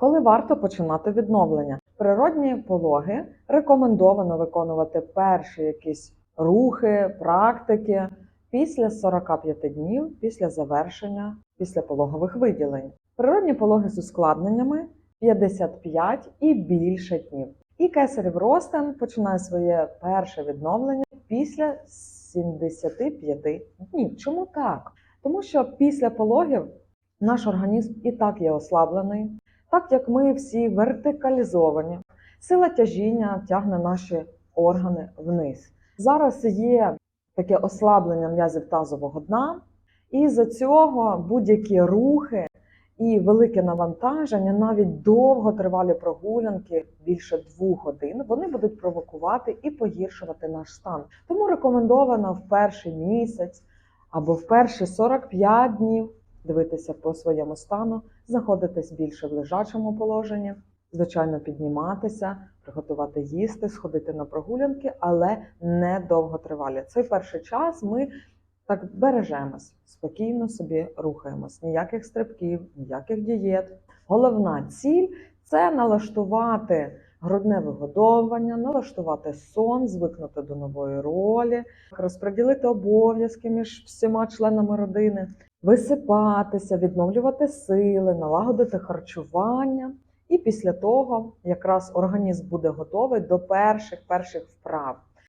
Коли варто починати відновлення? Природні пологи рекомендовано виконувати перші якісь рухи, практики після 45 днів після завершення післяпологових виділень. Природні пологи з ускладненнями 55 і більше днів. І кесарів розтин починає своє перше відновлення після 75 днів. Чому так? Тому що після пологів наш організм і так є ослаблений, так як ми всі вертикалізовані, сила тяжіння тягне наші органи вниз. Зараз є таке ослаблення м'язів тазового дна, і за цього будь-які рухи і велике навантаження, навіть довготривалі прогулянки більше двох годин, вони будуть провокувати і погіршувати наш стан. Тому рекомендовано в перший місяць або в перші 45 днів дивитися по своєму стану, знаходитись більше в лежачому положенні, звичайно, підніматися, приготувати їсти, сходити на прогулянки, але не довготривалі. Цей перший час ми так бережемось, спокійно собі рухаємось. Ніяких стрибків, ніяких дієт. Головна ціль це налаштувати грудне вигодовування, налаштувати сон, звикнути до нової ролі, розподілити обов'язки між всіма членами родини, висипатися, відновлювати сили, налагодити харчування. І після того якраз організм буде готовий до перших перших вправ.